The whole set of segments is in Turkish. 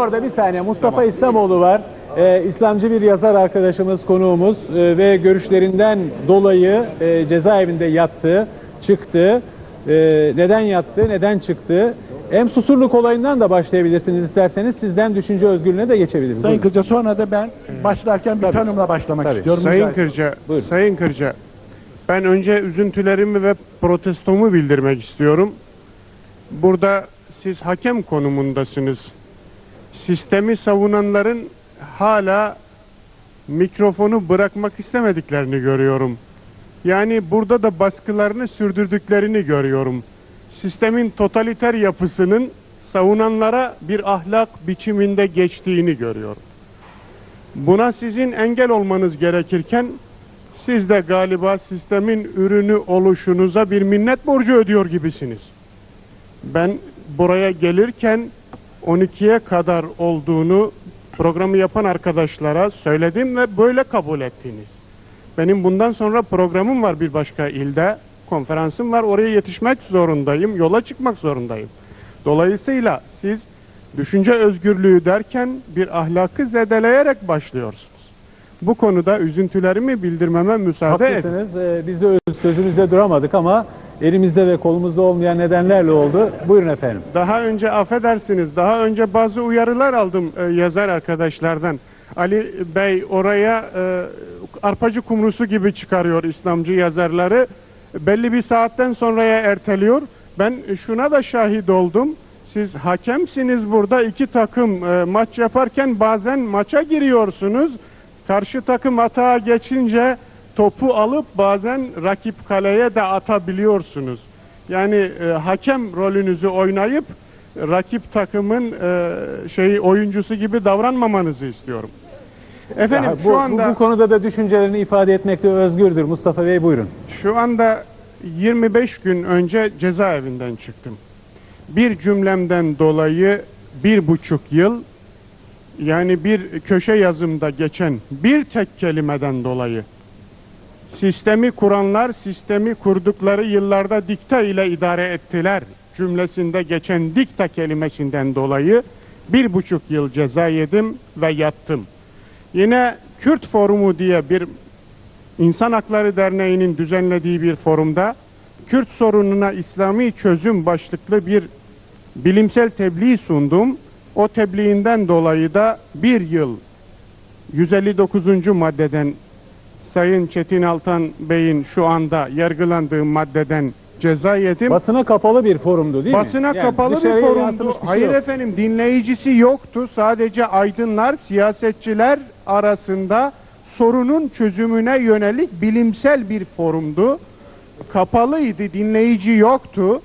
orada bir saniye. Mustafa İslamoğlu var. Ee, İslamcı bir yazar arkadaşımız, konuğumuz Ee, ve görüşlerinden dolayı e, cezaevinde yattı, çıktı. Ee, neden yattı, neden çıktı? Hem Susurluk olayından da başlayabilirsiniz isterseniz. Sizden düşünce özgürlüğüne de geçebiliriz. Sayın Buyurun. Kırca sonra da ben başlarken bir Tabii. tanımla başlamak Tabii. istiyorum. Sayın. Kırca, Buyurun. Sayın Kırca, ben önce üzüntülerimi ve protestomu bildirmek istiyorum. Burada siz hakem konumundasınız. Sistemi savunanların hala mikrofonu bırakmak istemediklerini görüyorum. Yani burada da baskılarını sürdürdüklerini görüyorum. Sistemin totaliter yapısının savunanlara bir ahlak biçiminde geçtiğini görüyorum. Buna sizin engel olmanız gerekirken siz de galiba sistemin ürünü oluşunuza bir minnet borcu ödüyor gibisiniz. Ben buraya gelirken 12'ye kadar olduğunu programı yapan arkadaşlara söyledim ve böyle kabul ettiniz. Benim bundan sonra programım var bir başka ilde, konferansım var. Oraya yetişmek zorundayım, yola çıkmak zorundayım. Dolayısıyla siz düşünce özgürlüğü derken bir ahlakı zedeleyerek başlıyorsunuz. Bu konuda üzüntülerimi bildirmeme müsaade edin. Haklısınız. Ee, biz de öz- sözümüzde duramadık ama elimizde ve kolumuzda olmayan nedenlerle oldu. Buyurun efendim. Daha önce affedersiniz, daha önce bazı uyarılar aldım e, yazar arkadaşlardan. Ali Bey oraya e, arpacı kumrusu gibi çıkarıyor İslamcı yazarları. Belli bir saatten sonraya erteliyor. Ben şuna da şahit oldum. Siz hakemsiniz burada iki takım e, maç yaparken bazen maça giriyorsunuz. Karşı takım atağa geçince topu alıp bazen rakip kaleye de atabiliyorsunuz. Yani e, hakem rolünüzü oynayıp rakip takımın e, şey oyuncusu gibi davranmamanızı istiyorum. Efendim Daha bu, şu anda bu, bu konuda da düşüncelerini ifade etmekte özgürdür. Mustafa Bey buyurun. şu anda 25 gün önce cezaevinden çıktım. Bir cümlemden dolayı bir buçuk yıl yani bir köşe yazımda geçen bir tek kelimeden dolayı sistemi kuranlar sistemi kurdukları yıllarda dikta ile idare ettiler cümlesinde geçen dikta kelimesinden dolayı bir buçuk yıl ceza yedim ve yattım. Yine Kürt Forumu diye bir İnsan Hakları Derneği'nin düzenlediği bir forumda Kürt sorununa İslami çözüm başlıklı bir bilimsel tebliğ sundum. O tebliğinden dolayı da bir yıl 159. maddeden Sayın Çetin Altan Bey'in şu anda yargılandığı maddeden ceza yedim. Basına kapalı bir forumdu değil mi? Basına Yani kapalı bir dışarıya forumdu. bir şey Hayır yok. efendim dinleyicisi yoktu. Sadece aydınlar, siyasetçiler arasında sorunun çözümüne yönelik bilimsel bir forumdu. Kapalıydı, dinleyici yoktu.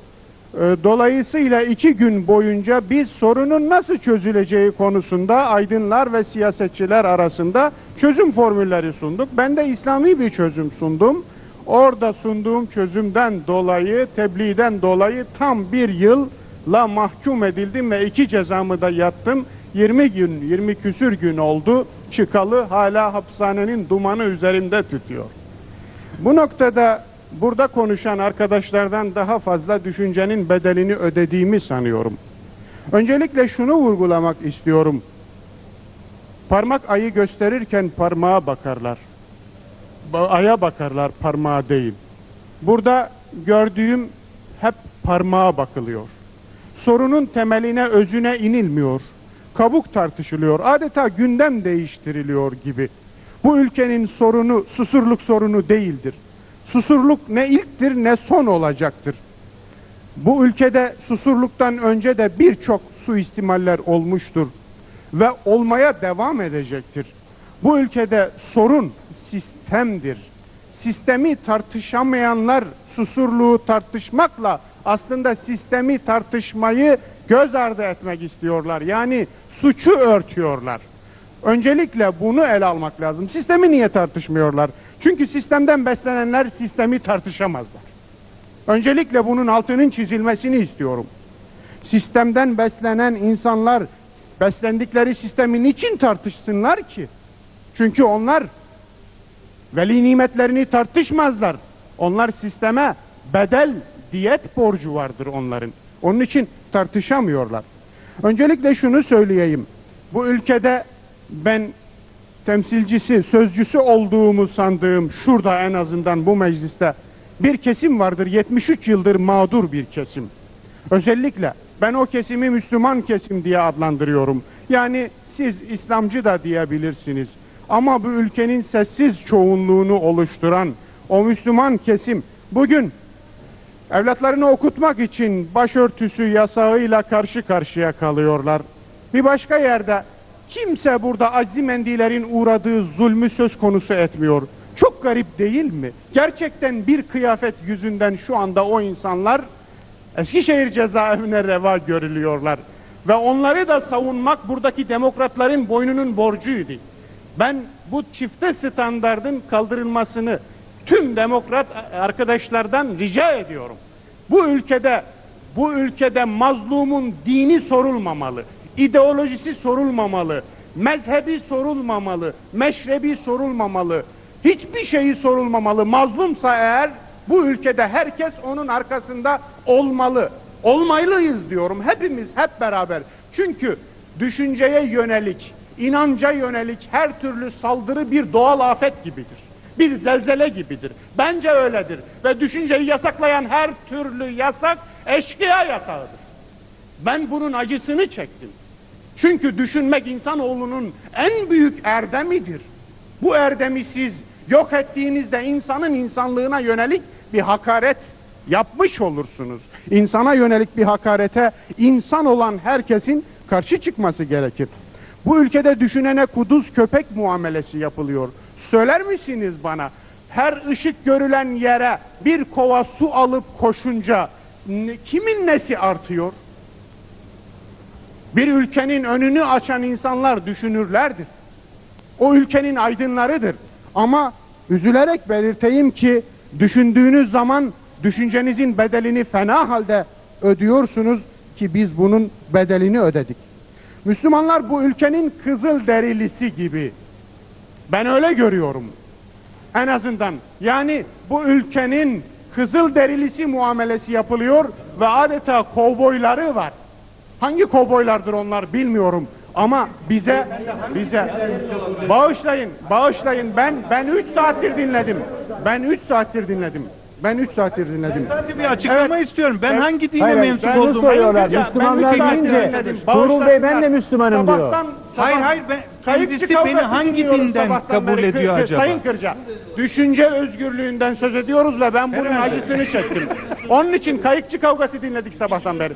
Ee, Dolayısıyla iki gün boyunca biz sorunun nasıl çözüleceği konusunda aydınlar ve siyasetçiler arasında çözüm formülleri sunduk. Ben de İslami bir çözüm sundum. Orada sunduğum çözümden dolayı, tebliğden dolayı tam bir yılla mahkum edildim ve iki cezamı da yattım. 20 gün, 20 küsür gün oldu. Çıkalı hala hapishanenin dumanı üzerinde tütüyor. Bu noktada burada konuşan arkadaşlardan daha fazla düşüncenin bedelini ödediğimi sanıyorum. Öncelikle şunu vurgulamak istiyorum. Parmak ayı gösterirken parmağa bakarlar. Ba- Aya bakarlar parmağa değil. Burada gördüğüm hep parmağa bakılıyor. Sorunun temeline, özüne inilmiyor. Kabuk tartışılıyor. Adeta gündem değiştiriliyor gibi. Bu ülkenin sorunu susurluk sorunu değildir. Susurluk ne ilktir ne son olacaktır. Bu ülkede susurluktan önce de birçok suistimaller olmuştur ve olmaya devam edecektir. Bu ülkede sorun sistemdir. Sistemi tartışamayanlar susurluğu tartışmakla aslında sistemi tartışmayı göz ardı etmek istiyorlar. Yani suçu örtüyorlar. Öncelikle bunu ele almak lazım. Sistemi niye tartışmıyorlar? Çünkü sistemden beslenenler sistemi tartışamazlar. Öncelikle bunun altının çizilmesini istiyorum. Sistemden beslenen insanlar beslendikleri sistemi niçin tartışsınlar ki? Çünkü onlar veli nimetlerini tartışmazlar. Onlar sisteme bedel, diyet borcu vardır onların. Onun için tartışamıyorlar. Öncelikle şunu söyleyeyim. Bu ülkede ben temsilcisi, sözcüsü olduğumu sandığım şurada en azından bu mecliste bir kesim vardır. 73 yıldır mağdur bir kesim. Özellikle ben o kesimi Müslüman kesim diye adlandırıyorum. Yani siz İslamcı da diyebilirsiniz. Ama bu ülkenin sessiz çoğunluğunu oluşturan o Müslüman kesim bugün evlatlarını okutmak için başörtüsü yasağıyla karşı karşıya kalıyorlar. Bir başka yerde kimse burada azimendilerin uğradığı zulmü söz konusu etmiyor. Çok garip değil mi? Gerçekten bir kıyafet yüzünden şu anda o insanlar Eskişehir cezaevine reva görülüyorlar. Ve onları da savunmak buradaki demokratların boynunun borcuydu. Ben bu çifte standardın kaldırılmasını tüm demokrat arkadaşlardan rica ediyorum. Bu ülkede bu ülkede mazlumun dini sorulmamalı, ideolojisi sorulmamalı, mezhebi sorulmamalı, meşrebi sorulmamalı, hiçbir şeyi sorulmamalı. Mazlumsa eğer bu ülkede herkes onun arkasında olmalı. Olmalıyız diyorum hepimiz hep beraber. Çünkü düşünceye yönelik, inanca yönelik her türlü saldırı bir doğal afet gibidir. Bir zelzele gibidir. Bence öyledir. Ve düşünceyi yasaklayan her türlü yasak eşkıya yasağıdır. Ben bunun acısını çektim. Çünkü düşünmek insanoğlunun en büyük erdemidir. Bu erdemi siz yok ettiğinizde insanın insanlığına yönelik bir hakaret yapmış olursunuz. İnsana yönelik bir hakarete insan olan herkesin karşı çıkması gerekir. Bu ülkede düşünene kuduz köpek muamelesi yapılıyor. Söyler misiniz bana? Her ışık görülen yere bir kova su alıp koşunca kimin nesi artıyor? Bir ülkenin önünü açan insanlar düşünürlerdir. O ülkenin aydınlarıdır. Ama üzülerek belirteyim ki düşündüğünüz zaman düşüncenizin bedelini fena halde ödüyorsunuz ki biz bunun bedelini ödedik. Müslümanlar bu ülkenin kızıl derilisi gibi. Ben öyle görüyorum. En azından yani bu ülkenin kızıl derilisi muamelesi yapılıyor ve adeta kovboyları var. Hangi kovboylardır onlar bilmiyorum ama bize bize bağışlayın bağışlayın ben ben 3 saattir dinledim. Ben 3 saattir dinledim. Ben 3 saattir dinledim. Sadece bir açıklama Evet. istiyorum. Ben Evet. hangi dine Hayır, mensup şunu olduğumu... soruyorlar. Ben Müslümanlar saattir deyince, dinledim. Tuğrul Bey, ben de. Müslümanım diyor. Sabahtan- Hayır, sabah- hayır, ben- Kayıkçı kendisi beni kavgası hangi dinliyoruz dinden sabahtan kabul beri. ediyor Kır- acaba? Sayın Kırca, düşünce özgürlüğünden söz ediyoruz ve ben bunun acısını çektim. Onun için kayıkçı kavgası dinledik sabahtan beri.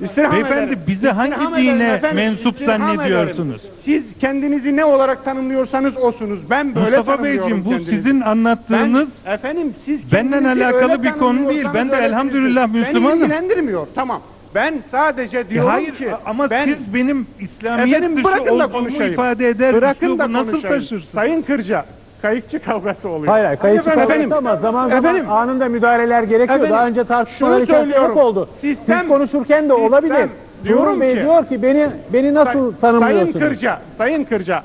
İstirham Beyefendi, ederim. bize hangi İstirham dine ederim efendim, mensup istirham zannediyorsunuz? ederim. Siz kendinizi ne olarak tanımlıyorsanız osunuz. Ben böyle Mustafa tanımlıyorum Beyciğim bu kendinizi. sizin anlattığınız Ben, efendim siz Benden alakalı bir konu değil. Ben de elhamdülillah Müslümanım. Beni ilgilendirmiyor. Tamam. Ben sadece Ya diyorum hayır ki ama ben, siz benim İslamiyet efendim dışı bırakın da konuşayım. ifade eder Bırakın da nasıl konuşayım. taşırsınız? Sayın Kırca, kayıkçı kavgası oluyor. Hayır hayır kayıtçı Efendim, kavgası efendim, ama zaman zaman efendim, anında müdahaleler gerekiyor. Efendim, Daha önce tartışmalar yok oldu. Sistem- Siz konuşurken de sistem- olabilir. diyorum Bey ki- diyor ki beni beni nasıl Say- tanımlıyorsunuz? Sayın Kırca, Sayın Kırca,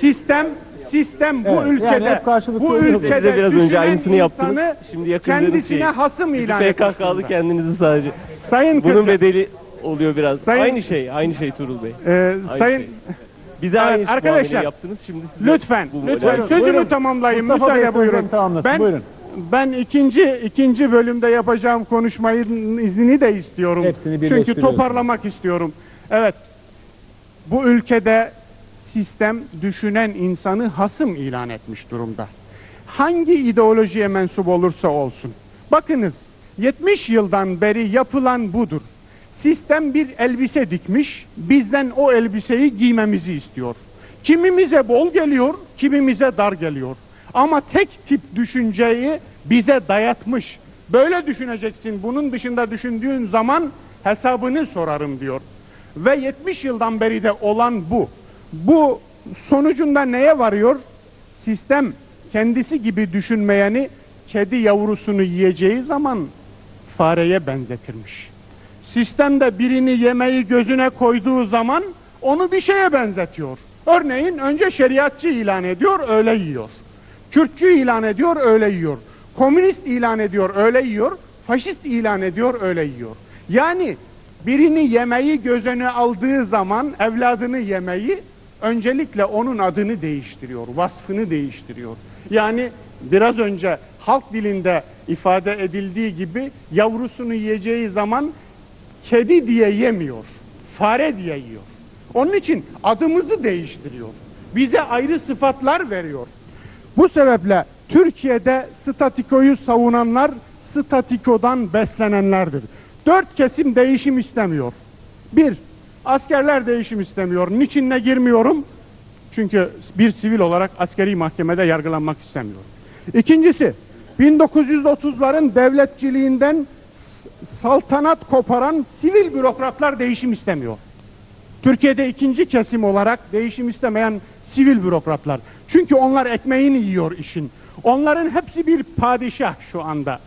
sistem sistem bu Evet, yani ülkede karşılıklı bu ülkede biraz önce aynısını yaptınız. Şimdi kendisine şey. hasım ilan etmiş PKK'lı kendinizi sadece. Sayın Bunun Kırca, bedeli oluyor biraz. Sayın- aynı şey, aynı şey Turul Bey. e, Aynı Sayın şey. Bize Evet, aynı arkadaşlar, muameleyi yaptınız. Şimdi size Lütfen, bu lütfen muamele- sözümü Buyurun. tamamlayayım. Mustafa Bey Müsaade buyurun. sözlerini tamamlasın, Ben, buyurun. ben ikinci ikinci bölümde yapacağım konuşmayın iznini de istiyorum. Hepsini Çünkü toparlamak istiyorum. Evet, bu ülkede sistem düşünen insanı hasım ilan etmiş durumda. Hangi ideolojiye mensup olursa olsun. Bakınız, 70 yıldan beri yapılan budur. Sistem bir elbise dikmiş, bizden o elbiseyi giymemizi istiyor. Kimimize bol geliyor, kimimize dar geliyor. Ama tek tip düşünceyi bize dayatmış. Böyle düşüneceksin, bunun dışında düşündüğün zaman hesabını sorarım diyor. Ve 70 yıldan beri de olan bu. Bu sonucunda neye varıyor? Sistem kendisi gibi düşünmeyeni kedi yavrusunu yiyeceği zaman fareye benzetirmiş. Sistemde birini yemeği gözüne koyduğu zaman onu bir şeye benzetiyor. Örneğin önce şeriatçı ilan ediyor, öyle yiyor. Kürtçü ilan ediyor, öyle yiyor. Komünist ilan ediyor, öyle yiyor. Faşist ilan ediyor, öyle yiyor. Yani birini yemeyi göz önüne aldığı zaman evladını yemeyi öncelikle onun adını değiştiriyor, vasfını değiştiriyor. Yani biraz önce halk dilinde ifade edildiği gibi yavrusunu yiyeceği zaman kedi diye yemiyor, fare diye yiyor. Onun için adımızı değiştiriyor. Bize ayrı sıfatlar veriyor. Bu sebeple Türkiye'de statikoyu savunanlar statikodan beslenenlerdir. Dört kesim değişim istemiyor. Bir, askerler değişim istemiyor. Niçinle girmiyorum? Çünkü bir sivil olarak askeri mahkemede yargılanmak istemiyorum. İkincisi, 1930'ların devletçiliğinden saltanat koparan sivil bürokratlar değişim istemiyor. Türkiye'de ikinci kesim olarak değişim istemeyen sivil bürokratlar. Çünkü onlar ekmeğini yiyor işin. Onların hepsi bir padişah şu anda.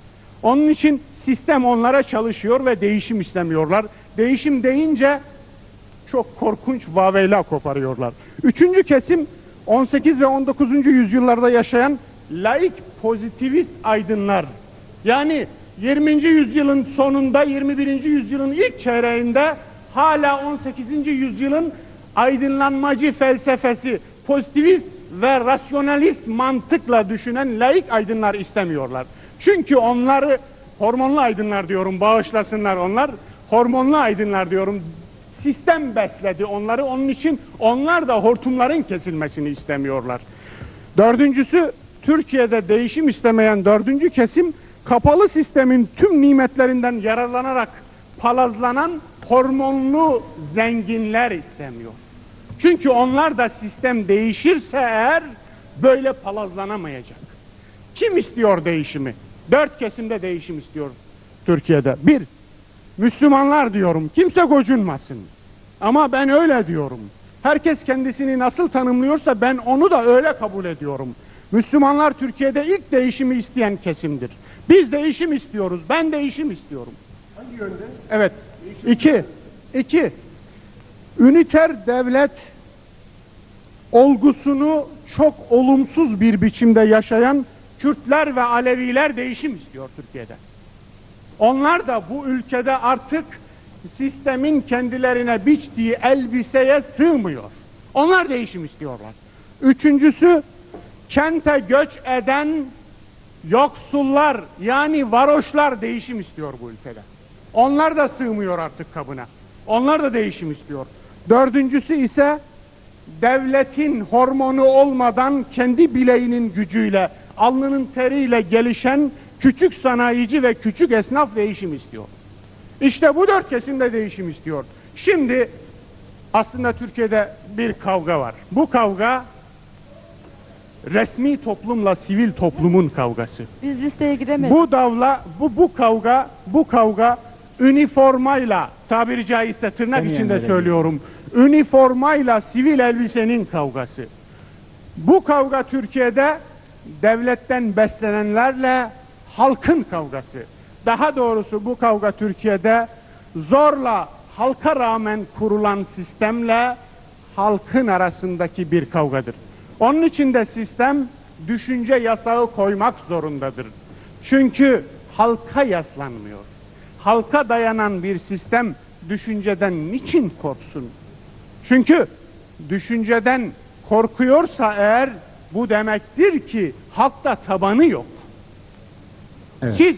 Onun için sistem onlara çalışıyor ve değişim istemiyorlar. Değişim deyince çok korkunç vaveyla koparıyorlar. Üçüncü kesim 18 ve 19. yüzyıllarda yaşayan laik pozitivist aydınlar. Yani 20. yüzyılın sonunda 21. yüzyılın ilk çeyreğinde hala 18. yüzyılın aydınlanmacı felsefesi pozitivist ve rasyonalist mantıkla düşünen laik aydınlar istemiyorlar. Çünkü onları hormonlu aydınlar diyorum bağışlasınlar onlar. Hormonlu aydınlar diyorum sistem besledi onları. Onun için onlar da hortumların kesilmesini istemiyorlar. Dördüncüsü Türkiye'de değişim istemeyen dördüncü kesim kapalı sistemin tüm nimetlerinden yararlanarak palazlanan hormonlu zenginler istemiyor. Çünkü onlar da sistem değişirse eğer böyle palazlanamayacak. Kim istiyor değişimi? Dört kesimde değişim istiyor Türkiye'de. Bir, Müslümanlar diyorum. Kimse gocunmasın. Ama ben öyle diyorum. Herkes kendisini nasıl tanımlıyorsa ben onu da öyle kabul ediyorum. Müslümanlar Türkiye'de ilk değişimi isteyen kesimdir. Biz değişim istiyoruz. Ben değişim istiyorum. Hangi yönde? Evet. İki. İki. Üniter devlet olgusunu çok olumsuz bir biçimde yaşayan Kürtler ve Aleviler değişim istiyor Türkiye'de. Onlar da bu ülkede artık sistemin kendilerine biçtiği elbiseye sığmıyor. Onlar değişim istiyorlar. Üçüncüsü kente göç eden yoksullar yani varoşlar değişim istiyor bu ülkede. Onlar da sığmıyor artık kabına. Onlar da değişim istiyor. Dördüncüsü ise devletin hormonu olmadan kendi bileğinin gücüyle, alnının teriyle gelişen küçük sanayici ve küçük esnaf değişim istiyor. İşte bu dört kesim de değişim istiyor. Şimdi aslında Türkiye'de bir kavga var. Bu kavga resmi toplumla sivil toplumun kavgası. Biz listeye giremedik. Bu davla, bu bu kavga, bu kavga üniformayla tabiri caizse tırnak Demeyen içinde de demeyin. söylüyorum. Üniformayla sivil elbisenin kavgası. Bu kavga Türkiye'de devletten beslenenlerle halkın kavgası. Daha doğrusu bu kavga Türkiye'de zorla halka rağmen kurulan sistemle halkın arasındaki bir kavgadır. Onun için de sistem düşünce yasağı koymak zorundadır. Çünkü halka yaslanmıyor. Halka dayanan bir sistem düşünceden niçin korksun? Çünkü düşünceden korkuyorsa eğer bu demektir ki halkta tabanı yok. Evet. Siz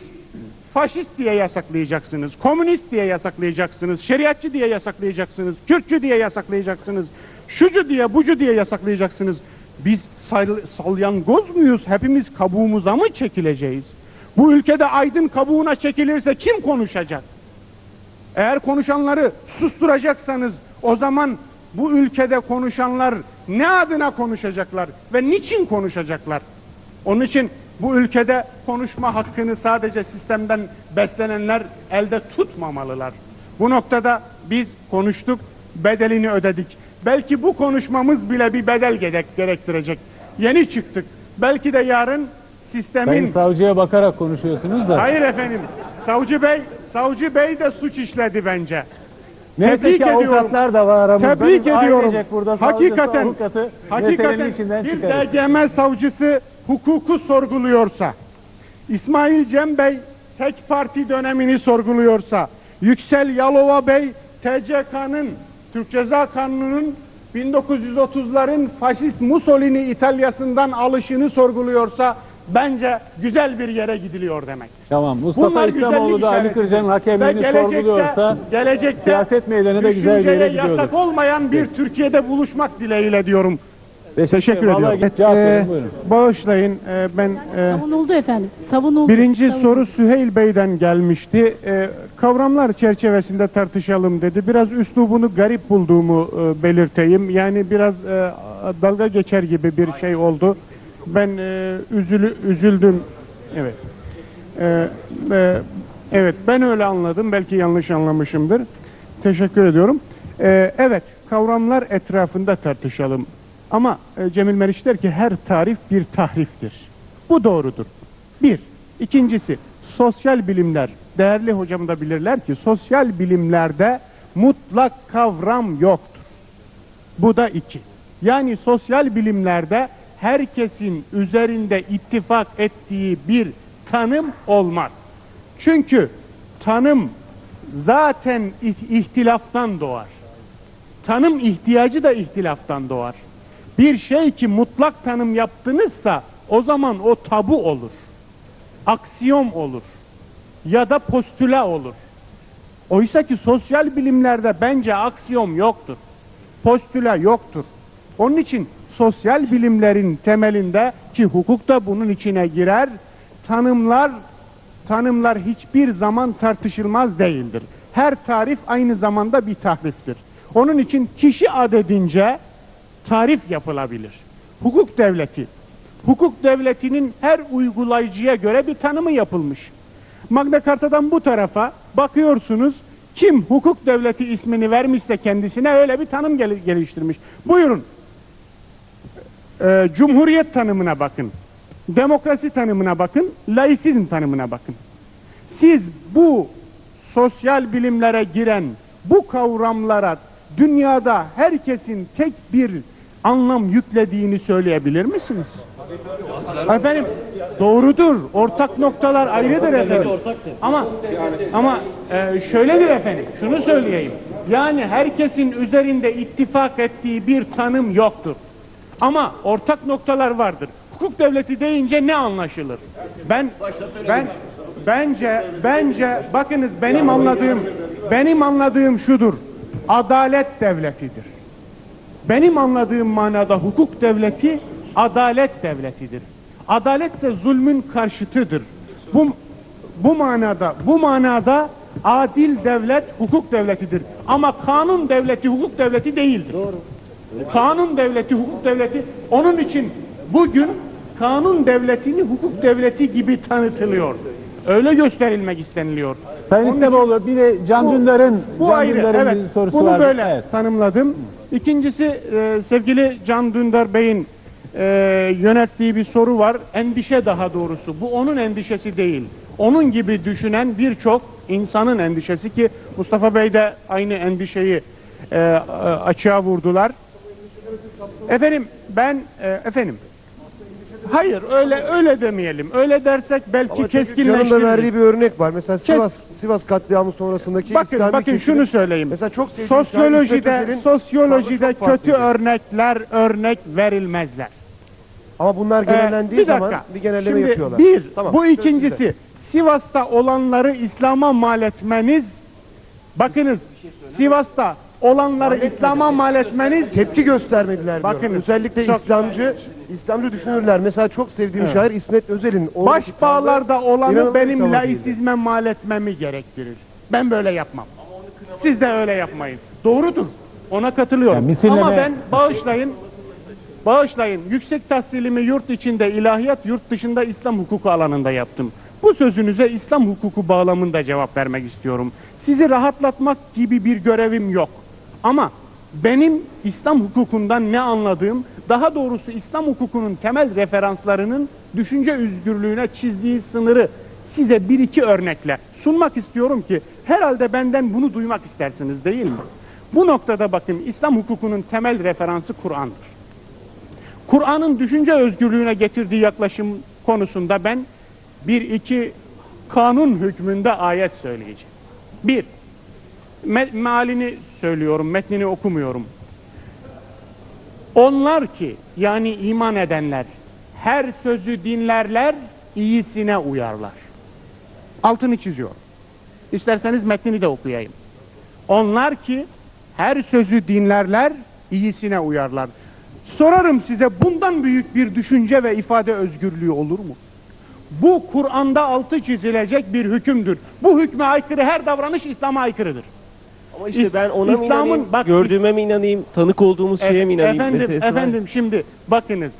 faşist diye yasaklayacaksınız, komünist diye yasaklayacaksınız, şeriatçı diye yasaklayacaksınız, Kürtçü diye yasaklayacaksınız, şucu diye bucu diye yasaklayacaksınız. Biz sal- salyangoz muyuz? Hepimiz kabuğumuza mı çekileceğiz? Bu ülkede aydın kabuğuna çekilirse kim konuşacak? Eğer konuşanları susturacaksanız o zaman bu ülkede konuşanlar ne adına konuşacaklar ve niçin konuşacaklar? Onun için bu ülkede konuşma hakkını sadece sistemden beslenenler elde tutmamalılar. Bu noktada biz konuştuk, bedelini ödedik. Belki bu konuşmamız bile bir bedel gerek- gerektirecek. Yeni çıktık. Belki de yarın sistemin... Sayın savcıya bakarak konuşuyorsunuz da. Hayır efendim. Savcı Bey, Savcı Bey de suç işledi bence. Neyse tebrik ki ediyorum. avukatlar da var aramızda. Tebrik Biz ediyorum. burada hakikaten, avukatı hakikaten bir. DGM savcısı hukuku sorguluyorsa, İsmail Cem Bey tek parti dönemini sorguluyorsa, Yüksel Yalova Bey TCK'nın Türk Ceza Kanunu'nun 1930'ların faşist Mussolini İtalya'sından alışını sorguluyorsa bence güzel bir yere gidiliyor demek. Tamam. Mustafa Bunlar İslamoğlu da Ali. Kırca'nın hakemliğini gelecekte, sorguluyorsa gelecekte siyaset meydanı da güzel bir yere gidiyordur. yasak olmayan bir Türkiye'de buluşmak dileğiyle diyorum. Teşekkür ediyorum. ediyorum. Cevap Ee, verin buyurun. bağışlayın e, ben e, Savunuldu efendim. Savunuldu. birinci Savunuldu. soru Süheyl Bey'den gelmişti. E, kavramlar çerçevesinde tartışalım dedi. Biraz üslubunu garip bulduğumu e, belirteyim. Yani biraz e, dalga geçer gibi bir şey oldu. Ben e, üzülü, üzüldüm. Evet. E, e, evet ben öyle anladım. Belki yanlış anlamışımdır. Teşekkür ediyorum. E, evet kavramlar etrafında tartışalım. Ama e, Cemil Meriç der ki her tarif bir tahriftir. Bu doğrudur. Bir. İkincisi sosyal bilimler. Değerli hocam da bilirler ki sosyal bilimlerde mutlak kavram yoktur. Bu da iki. Yani sosyal bilimlerde herkesin üzerinde ittifak ettiği bir tanım olmaz. Çünkü tanım zaten ih- ihtilaftan doğar. Tanım ihtiyacı da ihtilaftan doğar. Bir şey ki mutlak tanım yaptınızsa o zaman o tabu olur. Aksiyom olur. Ya da postüla olur. Oysa ki sosyal bilimlerde bence aksiyom yoktur. Postüla yoktur. Onun için sosyal bilimlerin temelinde ki hukuk da bunun içine girer. Tanımlar tanımlar hiçbir zaman tartışılmaz değildir. Her tarif aynı zamanda bir tahriftir. Onun için kişi adedince tarif yapılabilir. Hukuk devleti. Hukuk devletinin her uygulayıcıya göre bir tanımı yapılmış. Magna Carta'dan bu tarafa bakıyorsunuz kim hukuk devleti ismini vermişse kendisine öyle bir tanım gel- geliştirmiş. Buyurun. Ee, cumhuriyet tanımına bakın. Demokrasi tanımına bakın. Laisizm tanımına bakın. Siz bu sosyal bilimlere giren bu kavramlara dünyada herkesin tek bir anlam yüklediğini söyleyebilir misiniz? Efendim doğrudur. Ortak noktalar ayrıdır efendim. Ama ama e, şöyledir efendim. Şunu söyleyeyim. Yani herkesin üzerinde ittifak ettiği bir tanım yoktur. Ama ortak noktalar vardır. Hukuk devleti deyince ne anlaşılır? Ben ben bence bence bakınız benim anladığım benim anladığım şudur. Adalet devletidir. Benim anladığım manada hukuk devleti adalet devletidir. Adalet ise zulmün karşıtıdır. Bu bu manada bu manada adil devlet hukuk devletidir. Ama kanun devleti hukuk devleti değildir. Kanun devleti hukuk devleti onun için bugün kanun devletini hukuk devleti gibi tanıtılıyor. Öyle gösterilmek isteniliyor. Sayın İslamoğlu bir de Can Dündar'ın bu Can ayrı. Dündar'ın Evet. bir sorusu Bunu var. böyle Evet. tanımladım. İkincisi e, sevgili Can Dündar Bey'in e, yönettiği bir soru var. Endişe daha doğrusu. Bu onun endişesi değil. Onun gibi düşünen birçok insanın endişesi ki Mustafa Bey de aynı endişeyi e, açığa vurdular. Efendim ben e, efendim Hayır öyle öyle demeyelim. Öyle dersek belki Ama çünkü Can'ın da keskinleştiririz. verdiği bir örnek var. Mesela Sivas Sivas katliamı sonrasındaki Bakın İslami bakın kesimin- şunu söyleyeyim. Mesela çok Sosyolojide sosyolojide çok kötü örnekler örnek verilmezler. Ama bunlar Ee, genellendiği bir zaman dakika. bir genelleme Şimdi yapıyorlar. Bir, Tamam, bu ikincisi. Sivas'ta olanları İslam'a mal etmeniz bakınız Sivas'ta olanları İslam'a mal etmeniz Tepki göstermediler Bakınız, diyorum. Özellikle çok- İslamcı İslamcı düşünürler. Mesela çok sevdiğim şair İsmet Özel'in tavrı başbağlarda olanı benim laisizme mal etmemi gerektirir. Ben böyle yapmam. Siz de öyle yapmayın. Doğrudur. Ona katılıyorum. Yani misilleme- Ama ben bağışlayın Bağışlayın. Yüksek tahsilimi yurt içinde ilahiyat, yurt dışında İslam hukuku alanında yaptım. Bu sözünüze İslam hukuku bağlamında cevap vermek istiyorum. Sizi rahatlatmak gibi bir görevim yok. Ama benim İslam hukukundan ne anladığım, daha doğrusu İslam hukukunun temel referanslarının düşünce özgürlüğüne çizdiği sınırı size bir iki örnekle sunmak istiyorum ki herhalde benden bunu duymak istersiniz değil mi? Bu noktada bakın İslam hukukunun temel referansı Kur'an'dır. Kur'an'ın düşünce özgürlüğüne getirdiği yaklaşım konusunda ben bir iki kanun hükmünde ayet söyleyeceğim. Bir, me- mealini söylüyorum, metnini okumuyorum. Onlar ki yani iman edenler her sözü dinlerler, iyisine uyarlar. Altını çiziyor. İsterseniz metnini de okuyayım. Onlar ki her sözü dinlerler, iyisine uyarlar. Sorarım size bundan büyük bir düşünce ve ifade özgürlüğü olur mu? Bu Kur'an'da altı çizilecek bir hükümdür. Bu hükme aykırı her davranış İslam'a aykırıdır. Ama işte ben ona mı İslam'ın- inanayım, bak- gördüğüme mi inanayım, tanık olduğumuz şeye mi inanayım? efendim, meselesi var. efendim şimdi bakınız.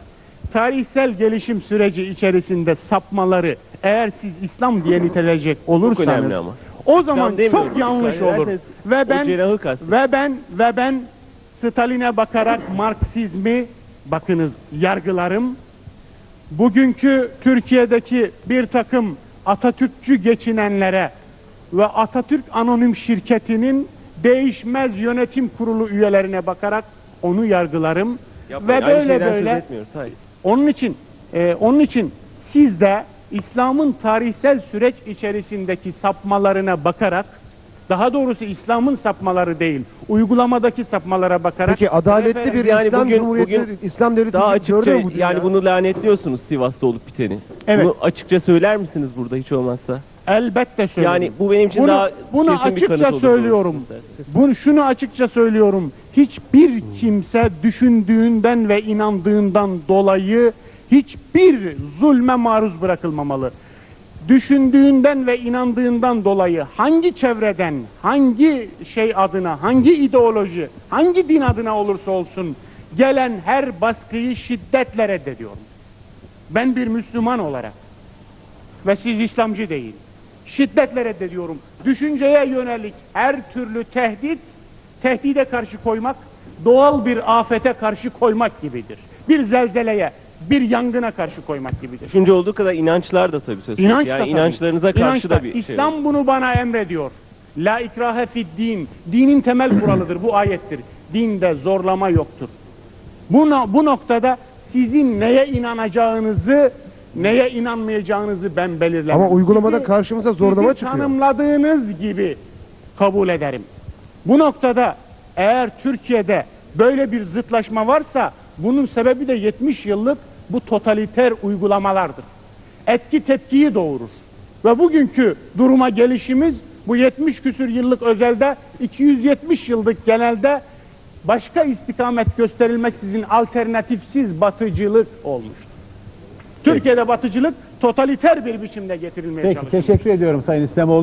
Tarihsel gelişim süreci içerisinde sapmaları eğer siz İslam diye nitelecek olursanız önemli ama. o zaman demiyorum. çok yanlış Dikkat olur. ederseniz Ve o ben ve ben ve ben Stalin'e bakarak Marksizmi bakınız yargılarım. Bugünkü Türkiye'deki bir takım Atatürkçü geçinenlere ve Atatürk Anonim Şirketi'nin değişmez yönetim kurulu üyelerine bakarak onu yargılarım Yapmayın, ve böyle böyle onun için e, onun için siz de İslam'ın tarihsel süreç içerisindeki sapmalarına bakarak daha doğrusu İslam'ın sapmaları değil, uygulamadaki sapmalara bakarak Peki adaletli bir Yani İslam bugün- Cumhuriyeti, bugün İslam devleti Daha açıkça mu yani dünya? bunu lanetliyorsunuz Sivas'ta olup biteni. Evet. Bunu açıkça söyler misiniz burada hiç olmazsa? Elbette söylüyorum. Yani bu benim için bunu, daha bunu kesin bir kanıt açıkça olur söylüyorum. Bunu şunu açıkça söylüyorum. Hiçbir kimse düşündüğünden ve inandığından dolayı hiçbir zulme maruz bırakılmamalı. Düşündüğünden ve inandığından dolayı hangi çevreden, hangi şey adına, hangi ideoloji, hangi din adına olursa olsun gelen her baskıyı şiddetle reddediyorum. Ben bir Müslüman olarak ve siz İslamcı değil. Şiddetle reddediyorum. Düşünceye yönelik her türlü tehdit, tehdide karşı koymak, doğal bir afete karşı koymak gibidir. Bir zelzeleye, bir yangına karşı koymak gibidir. Düşünce olduğu kadar inançlar da tabii söz konusu. İnanç yani tabii. inançlarınıza karşı İnanç da bir şey İslam bunu bana emrediyor. La ikrahe fid din. Dinin temel kuralıdır. Bu ayettir. Dinde zorlama yoktur. Bu, no- bu noktada sizin neye inanacağınızı, neye inanmayacağınızı ben belirlemem. Ama uygulamada Sizi- karşımıza zorlama sizi çıkıyor. tanımladığınız gibi kabul ederim. Bu noktada eğer Türkiye'de böyle bir zıtlaşma varsa bunun sebebi de 70 yıllık bu totaliter uygulamalardır. Etki tepkiyi doğurur. Ve bugünkü duruma gelişimiz bu 70 küsür yıllık özelde 270 yıllık genelde başka istikamet gösterilmeksizin alternatifsiz batıcılık olmuştur. Türkiye'de batıcılık totaliter bir biçimde getirilmeye Peki çalışılıyor. teşekkür ediyorum Sayın İslamoğlu.